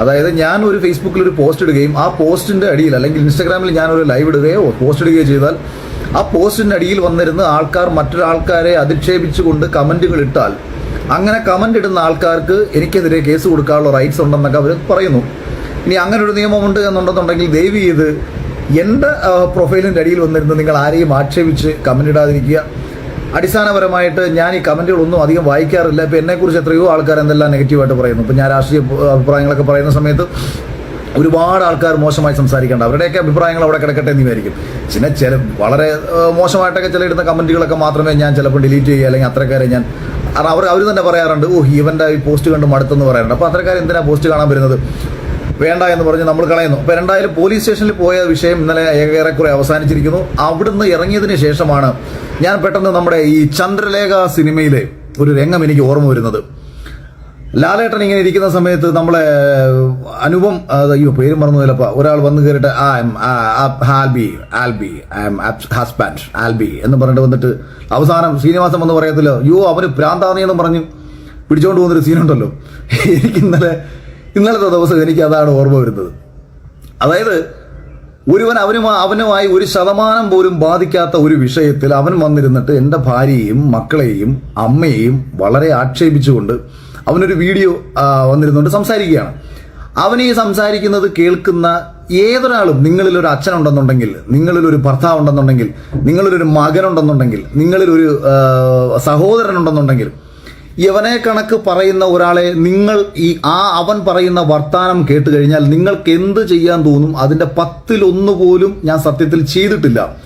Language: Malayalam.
അതായത് ഞാൻ ഒരു ഫേസ്ബുക്കിൽ ഒരു പോസ്റ്റ് ഇടുകയും ആ പോസ്റ്റിന്റെ അടിയിൽ അല്ലെങ്കിൽ ഇൻസ്റ്റാഗ്രാമിൽ ഞാൻ ഒരു ലൈവ് ഇടുകയോ പോസ്റ്റ് ഇടുകയോ ചെയ്താൽ ആ പോസ്റ്റിന്റെ അടിയിൽ വന്നിരുന്ന ആൾക്കാർ മറ്റൊരാൾക്കാരെ അധിക്ഷേപിച്ചുകൊണ്ട് കമന്റുകൾ ഇട്ടാൽ അങ്ങനെ കമന്റ് ഇടുന്ന ആൾക്കാർക്ക് എനിക്കെതിരെ കേസ് കൊടുക്കാനുള്ള റൈറ്റ്സ് ഉണ്ടെന്നൊക്കെ അവർ പറയുന്നു. ഇനി അങ്ങനെ ഒരു നിയമമുണ്ട് എന്നുണ്ടെന്നുണ്ടെങ്കിൽ ദയവ് ചെയ്ത് എന്റെ പ്രൊഫൈലിന്റെ അടിയിൽ വന്നിരുന്ന് നിങ്ങൾ ആരെയും ആക്ഷേപിച്ച് കമന്റ് ഇടാതിരിക്കുക. അടിസ്ഥാനപരമായിട്ട് ഞാൻ ഈ കമന്റുകളൊന്നും അധികം വായിക്കാറില്ല. ഇപ്പം എന്നെക്കുറിച്ച് എത്രയോ ആൾക്കാർ എന്തെല്ലാം നെഗറ്റീവായിട്ട് പറയുന്നു. ഇപ്പം ഞാൻ രാഷ്ട്രീയ അഭിപ്രായങ്ങളൊക്കെ പറയുന്ന സമയത്ത് ഒരുപാട് ആൾക്കാർ മോശമായി സംസാരിക്കേണ്ട അവരുടെയൊക്കെ അഭിപ്രായങ്ങൾ അവിടെ കിടക്കട്ടെ എന്ന് വിചാരിക്കും. പിന്നെ ചില വളരെ മോശമായിട്ടൊക്കെ ചില ഇടുന്ന കമന്റുകളൊക്കെ മാത്രമേ ഞാൻ ചിലപ്പോൾ ഡിലീറ്റ് ചെയ്യുക അല്ലെങ്കിൽ അത്രക്കാരെ ഞാൻ അവർ അവർ തന്നെ പറയാറുണ്ട് ഓ ഇവന്റെ ഈ പോസ്റ്റ് കണ്ട് മടുത്തെന്ന് പറയാറുണ്ട്. അപ്പോൾ അത്രക്കാർ എന്തിനാണ് പോസ്റ്റ് കാണാൻ വരുന്നത്? വേണ്ട എന്ന് പറഞ്ഞ് നമ്മൾ കളയുന്നു. അപ്പോൾ രണ്ടായാലും പോലീസ് സ്റ്റേഷനിൽ പോയ വിഷയം ഇന്നലെ ഏറെക്കുറെ അവസാനിച്ചിരിക്കുന്നു. അവിടുന്ന് ഇറങ്ങിയതിന് ശേഷമാണ് ഞാൻ പെട്ടെന്ന് നമ്മുടെ ഈ ചന്ദ്രലേഖ സിനിമയിലെ ഒരു രംഗം എനിക്ക് ഓർമ്മ വരുന്നത്. ലാലേട്ടൻ ഇങ്ങനെ ഇരിക്കുന്ന സമയത്ത് നമ്മളെ അനുപം അയ്യോ പേര് മറന്നു ചിലപ്പോ ഒരാൾ വന്ന് കയറിയിട്ട് ആ എം, Albi Albi I M husband Albi എന്ന് പറഞ്ഞിട്ട് വന്നിട്ട് അവസാനം ശ്രീനിവാസൻ വന്ന് പറയത്തില്ല അയ്യോ അവന് ഭ്രാന്താന്നെന്ന് പറഞ്ഞ് പിടിച്ചോണ്ട് പോകുന്നൊരു സീനുണ്ടല്ലോ എനിക്ക് ഇന്നലെ ഇന്നലത്തെ ദിവസം എനിക്ക് അതാണ് ഓർമ്മ വരുന്നത്. അതായത് ഒരുവൻ അവനും അവനുമായി ഒരു ശതമാനം പോലും ബാധിക്കാത്ത ഒരു വിഷയത്തിൽ അവൻ വന്നിരുന്നിട്ട് എന്റെ ഭാര്യയെയും മക്കളെയും അമ്മയെയും വളരെ ആക്ഷേപിച്ചുകൊണ്ട് അവനൊരു വീഡിയോ വന്നിരുന്നുകൊണ്ട് സംസാരിക്കുകയാണ്. അവൻ ഈ സംസാരിക്കുന്നത് കേൾക്കുന്ന ഏതൊരാളും നിങ്ങളിൽ ഒരു അച്ഛനുണ്ടെന്നുണ്ടെങ്കിൽ നിങ്ങളിൽ ഒരു ഭർത്താവ് ഉണ്ടെന്നുണ്ടെങ്കിൽ നിങ്ങളിലൊരു മകനുണ്ടെന്നുണ്ടെങ്കിൽ നിങ്ങളിലൊരു സഹോദരനുണ്ടെന്നുണ്ടെങ്കിൽ യവനെ കണക്ക് പറയുന്ന ഒരാളെ നിങ്ങൾ ഈ ആ അവൻ പറയുന്ന വർത്താനം കേട്ട് കഴിഞ്ഞാൽ നിങ്ങൾക്ക് എന്ത് ചെയ്യാൻ തോന്നും? അതിന്റെ പത്തിലൊന്ന് പോലും ഞാൻ സത്യത്തിൽ ചെയ്തിട്ടില്ല.